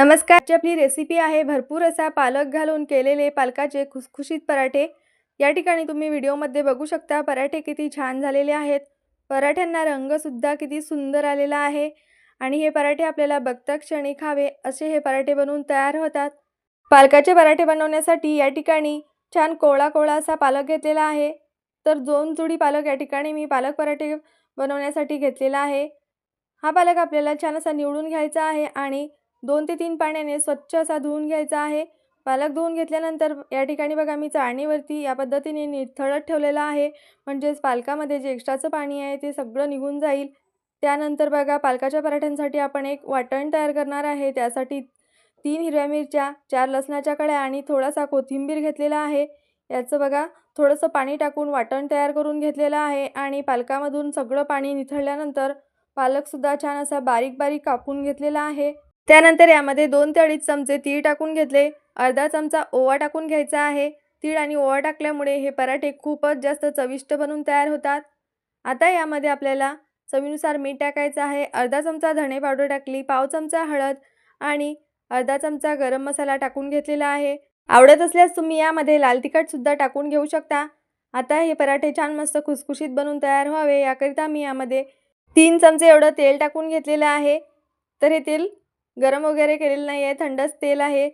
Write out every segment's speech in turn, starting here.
नमस्कार आपली रेसिपी आहे भरपूर असा पालक घालून केलेले पालकाचे खुसखुशीत पराठे. या ठिकाणी तुम्ही व्हिडिओमध्ये बघू शकता पराठे किती छान झालेले आहेत. पराठ्यांना रंगसुद्धा किती सुंदर आलेला आहे. आणि हे पराठे आपल्याला बघता क्षणी खावे असे हे पराठे बनवून तयार होतात. पालकाचे पराठे बनवण्यासाठी या ठिकाणी छान कोळा कोळा असा पालक घेतलेला आहे. तर दोन जुडी पालक या ठिकाणी मी पालक पराठे बनवण्यासाठी घेतलेला आहे. हा पालक आपल्याला छान असा निवडून घ्यायचा आहे आणि दोन ते तीन पाण्याने स्वच्छ असा धुवून घ्यायचा आहे. पालक धुवून घेतल्यानंतर या ठिकाणी बघा मी चाळणीवरती या पद्धतीने निथळत ठेवलेला आहे. म्हणजेच पालकामध्ये जे एक्स्ट्राचं पाणी आहे ते सगळं निघून जाईल. त्यानंतर बघा पालकाच्या पराठ्यांसाठी आपण एक वाटण तयार करणार आहे. त्यासाठी तीन हिरव्या मिरच्या चार लसणाच्या कळ्या आणि थोडासा कोथिंबीर घेतलेला आहे. याचं बघा थोडंसं पाणी टाकून वाटण तयार करून घेतलेलं आहे आणि पालकामधून सगळं पाणी निथळल्यानंतर पालकसुद्धा छान असा बारीक बारीक कापून घेतलेला आहे. त्यानंतर यामध्ये दोन ते अडीच चमचे तीळ टाकून घेतले. अर्धा चमचा ओवा टाकून घ्यायचा आहे. तीळ आणि ओवा टाकल्यामुळे हे पराठे खूपच जास्त चविष्ट बनून तयार होतात. आता यामध्ये आपल्याला चवीनुसार मीठ टाकायचं आहे. अर्धा चमचा धणे पावडर टाकली पाव चमचा हळद आणि अर्धा चमचा गरम मसाला टाकून घेतलेला आहे. आवडत असल्यास तुम्ही यामध्ये लाल तिखटसुद्धा टाकून घेऊ शकता. आता हे पराठे छान मस्त खुसखुशीत बनून तयार व्हावे. याकरिता मी यामध्ये तीन चमचे एवढं तेल टाकून घेतलेलं आहे. तर हे तेल गरम वगैरे केलेलं नाही आहे थंडच तेल आहे.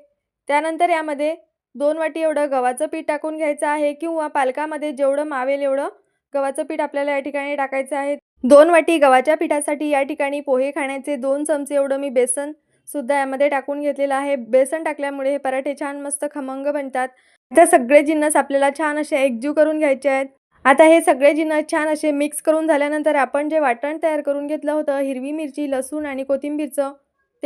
त्यानंतर यामध्ये दोन वाटी एवढं गव्हाचं पीठ टाकून घ्यायचं आहे किंवा पालकामध्ये जेवढं मावेल एवढं गव्हाचं पीठ आपल्याला या ठिकाणी टाकायचं आहे. दोन वाटी गव्हाच्या पिठासाठी या ठिकाणी पोहे खाण्याचे दोन चमचे एवढं मी बेसन सुद्धा यामध्ये टाकून घेतलेलं आहे. बेसन टाकल्यामुळे हे पराठे छान मस्त खमंग बनतात. आता सगळे जिन्नस आपल्याला छान असे एकजीव करून घ्यायचे आहेत. आता हे सगळे जिन्नस छान असे मिक्स करून झाल्यानंतर आपण जे वाटण तयार करून घेतलं होतं हिरवी मिरची लसूण आणि कोथिंबीरचं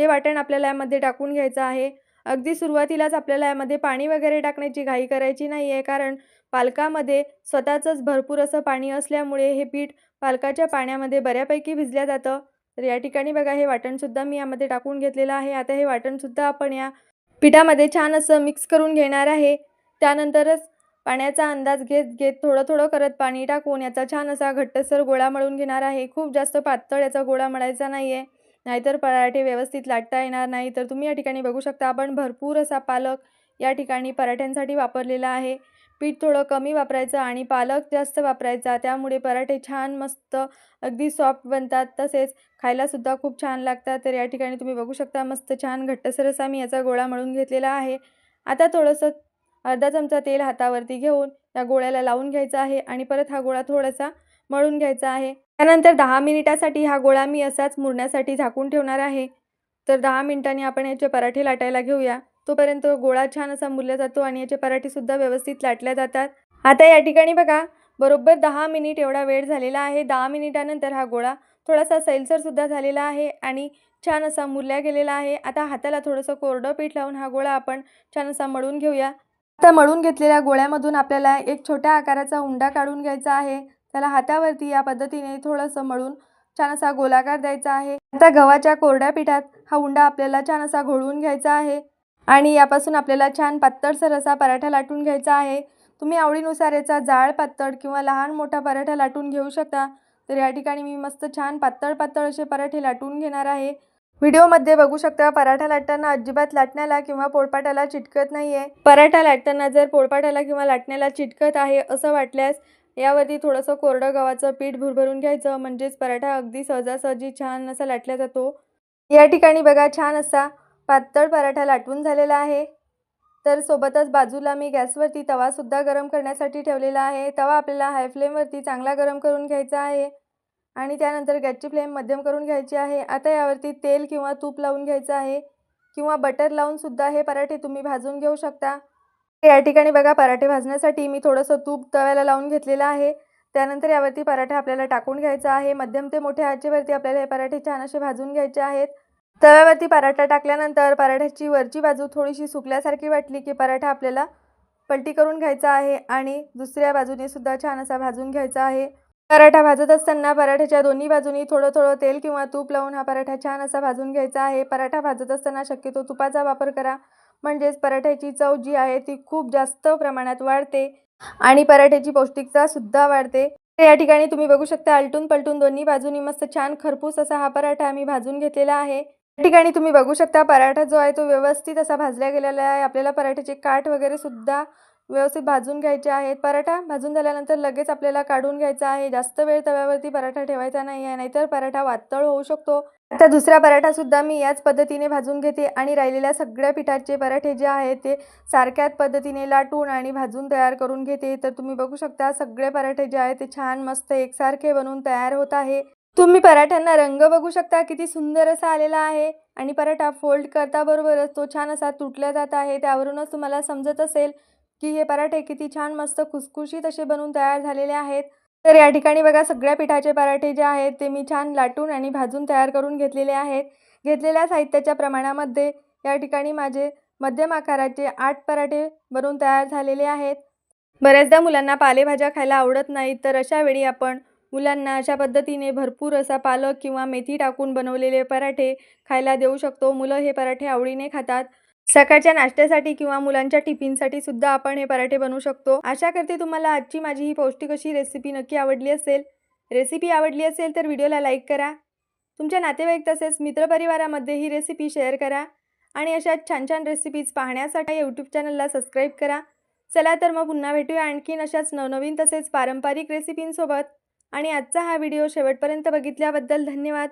ते वाटण आपल्याला यामध्ये टाकून घ्यायचं आहे. अगदी सुरुवातीलाच आपल्याला यामध्ये पाणी वगैरे टाकण्याची घाई करायची नाही आहे कारण पालकामध्ये स्वतःचंच भरपूर असं पाणी असल्यामुळे हे पीठ पालकाच्या पाण्यामध्ये बऱ्यापैकी भिजल्या जातं. तर या ठिकाणी बघा हे वाटणसुद्धा मी यामध्ये टाकून घेतलेलं आहे. आता हे वाटणसुद्धा आपण या पिठामध्ये छान असं मिक्स करून घेणार आहे. त्यानंतरच पाण्याचा अंदाज घेत घेत थोडं थोडं करत पाणी टाकून याचा छान असा घट्टसर गोळा मळून घेणार आहे. खूप जास्त पातळ याचा गोळा मळायचा नाही आहे नाहीतर पराठे व्यवस्थित लाटता येणार नाही. तर तुम्ही या ठिकाणी बघू शकता आपण भरपूर असा पालक या ठिकाणी पराठ्यांसाठी वापरलेला आहे. पीठ थोडं कमी वापरायचं आणि पालक जास्त वापरायचा. त्यामुळे पराठे छान मस्त अगदी सॉफ्ट बनतात. तसेच खायलासुद्धा खूप छान लागतात. तर या ठिकाणी तुम्ही बघू शकता मस्त छान घट्टसर असा मी याचा गोळा मळून घेतलेला आहे. आता थोडंसं अर्धा चमचा तेल हातावरती घेऊन या गोळ्याला लावून घ्यायचा आहे आणि परत हा गोळा थोडासा मळून घ्यायचा आहे. त्यानंतर दहा मिनिटासाठी हा गोळा मी असाच मुरण्यासाठी झाकून ठेवणार आहे. तर दहा मिनिटांनी आपण याचे पराठे लाटायला घेऊया. तोपर्यंत गोळा छान असा मुरला जातो आणि याचे पराठेसुद्धा व्यवस्थित लाटल्या जातात. आता या ठिकाणी बघा बरोबर दहा मिनिट एवढा वेळ झालेला आहे. दहा मिनिटानंतर हा गोळा थोडासा सैलसरसुद्धा झालेला आहे आणि छान असा मुरल्या गेलेला आहे. आता हाताला थोडंसं कोरडं पीठ लावून हा गोळा आपण छान असा मळून घेऊया. आता मळून घेतलेल्या गोळ्यामधून आपल्याला एक छोट्या आकाराचा उंडा काढून घ्यायचा आहे. त्याला हातावरती या पद्धतीने थोडंसं मळून छान असा गोलाकार द्यायचा आहे. आता गव्हाच्या कोरड्या पिठात हा उंडा आपल्याला छान असा घोळून घ्यायचा आहे. आणि यापासून आपल्याला छान पातळसर असा पराठा लाटून घ्यायचा आहे. तुम्ही आवडीनुसार याचा जाळ पातळ किंवा लहान मोठा पराठा लाटून घेऊ शकता. तर या ठिकाणी मी मस्त छान पातळ पातळ असे पराठे लाटून घेणार आहे. व्हिडिओमध्ये बघू शकता पराठा लाटताना अजिबात लाटण्याला किंवा पोळपाटाला चिटकत नाही आहे पराठा लाटताना जर पोळपाटाला किंवा लाटण्याला चिटकत आहे असं वाटल्यास यावरती थोडंसं कोरडं गव्हाचं पीठ भुरभरून घ्यायचं म्हणजेच पराठा अगदी सहजासहजी छान असा लाटला जातो. या ठिकाणी बघा छान असा पातळ पराठा लाटून झालेला आहे. तर सोबतच बाजूला मी गॅसवरती तवासुद्धा गरम करण्यासाठी ठेवलेला आहे. तवा आपल्याला हाय फ्लेमवरती चांगला गरम करून घ्यायचा आहे. आणि त्यानंतर गॅसची फ्लेम मध्यम करून घ्यायची आहे. आता यावरती तेल किंवा तूप लावून घ्यायचं आहे. किंवा बटर लावूनसुद्धा हे पराठे तुम्ही भाजून घेऊ शकता. या ठिकाणी बघा पराठे भाजण्यासाठी मी थोडंसं तूप तव्याला लावून घेतलेलं आहे. त्यानंतर यावरती पराठे आपल्याला टाकून घ्यायचा आहे. मध्यम ते मोठ्या आचेवरती आपल्याला हे पराठे छान असे भाजून घ्यायचे आहेत. तव्यावरती पराठा टाकल्यानंतर पराठ्याची वरची बाजू थोडीशी सुकल्यासारखी वाटली की पराठा आपल्याला पलटी करून घ्यायचा आहे आणि दुसऱ्या बाजूने सुद्धा छान असा भाजून घ्यायचा आहे. पराठा भाजत असताना पराठ्याच्या दोन्ही बाजूनी थोडं थोडं तेल किंवा तूप लावून हा पराठा छान असा भाजून घ्यायचा आहे. पराठा भाजत असताना शक्यतो तुपाचा वापर करा. म्हणजेच पराठ्याची चव जी आहे ती खूप जास्त प्रमाणात वाढते आणि पराठ्याची पौष्टिकता सुद्धा वाढते. तर या ठिकाणी तुम्ही बघू शकता आलटून पलटून दोन्ही बाजूनी मस्त छान खरपूस असा हा पराठा आम्ही भाजून घेतलेला आहे. या ठिकाणी तुम्ही बघू शकता पराठा जो आहे तो व्यवस्थित असा भाजला गेलेला आहे. आपल्याला पराठ्याचे काठ वगैरे सुद्धा व्यवस्थित भाजून घ्यायचे आहेत. पराठा भाजून झाल्यानंतर लगेच आपल्याला काढून घ्यायचा आहे. जास्त वेळ तव्यावरती पराठा ठेवायचा नाही आहे नाहीतर पराठा वातळ होऊ शकतो. आता दुसरा पराठा सुद्धा मी याच पद्धतीने भाजून घेते आणि राहिलेल्या सगळ्या पिठाचे पराठे जे आहेत ते सारख्याच पद्धतीने लाटून आणि भाजून तयार करून घेते. तर तुम्ही बघू शकता सगळे पराठे जे आहेत ते छान मस्त एकसारखे बनवून तयार होत आहे. तुम्ही पराठ्यांना रंग बघू शकता किती सुंदर असा आलेला आहे. आणि पराठा फोल्ड करता बरोबरच तो छान असा तुटला जात आहे. त्यावरूनच तुम्हाला समजत असेल की हे पराठे किती छान मस्त खुसखुशीत असे बनवून तयार झालेले आहेत. तर या ठिकाणी बघा सगळ्या पिठाचे पराठे जे आहेत ते मी छान लाटून आणि भाजून तयार करून घेतलेले आहेत. घेतलेल्या साहित्याच्या प्रमाणामध्ये या ठिकाणी माझे मध्यम आकाराचे आठ पराठे बनवून तयार झालेले आहेत. बऱ्याचदा मुलांना पालेभाज्या खायला आवडत नाहीत तर अशा वेळी आपण मुलांना अशा पद्धतीने भरपूर असा पालक किंवा मेथी टाकून बनवलेले पराठे खायला देऊ शकतो. मुलं हे पराठे आवडीने खातात. सकाळच्या नाश्त्यासाठी किंवा मुलांच्या टिफिनसाठी सुद्धा आपण हे पराठे बनवू शकतो. आशा करते तुम्हाला आजची माझी ही पौष्टिक अशी रेसिपी नक्की आवडली असेल. रेसिपी आवडली असेल तर व्हिडिओला लाईक करा. तुमच्या नातेवाईक तसेच मित्रपरिवारामध्ये ही रेसिपी शेअर करा. आणि अशा छान छान रेसिपीज पाहण्यासाठी यूट्यूब चॅनलला सबस्क्राईब करा. चला तर मग पुन्हा भेटूया आणखीन अशाच नवनवीन तसेच पारंपरिक रेसिपींसोबत आणि आजचा हा व्हिडिओ शेवटपर्यंत बघितल्याबद्दल धन्यवाद.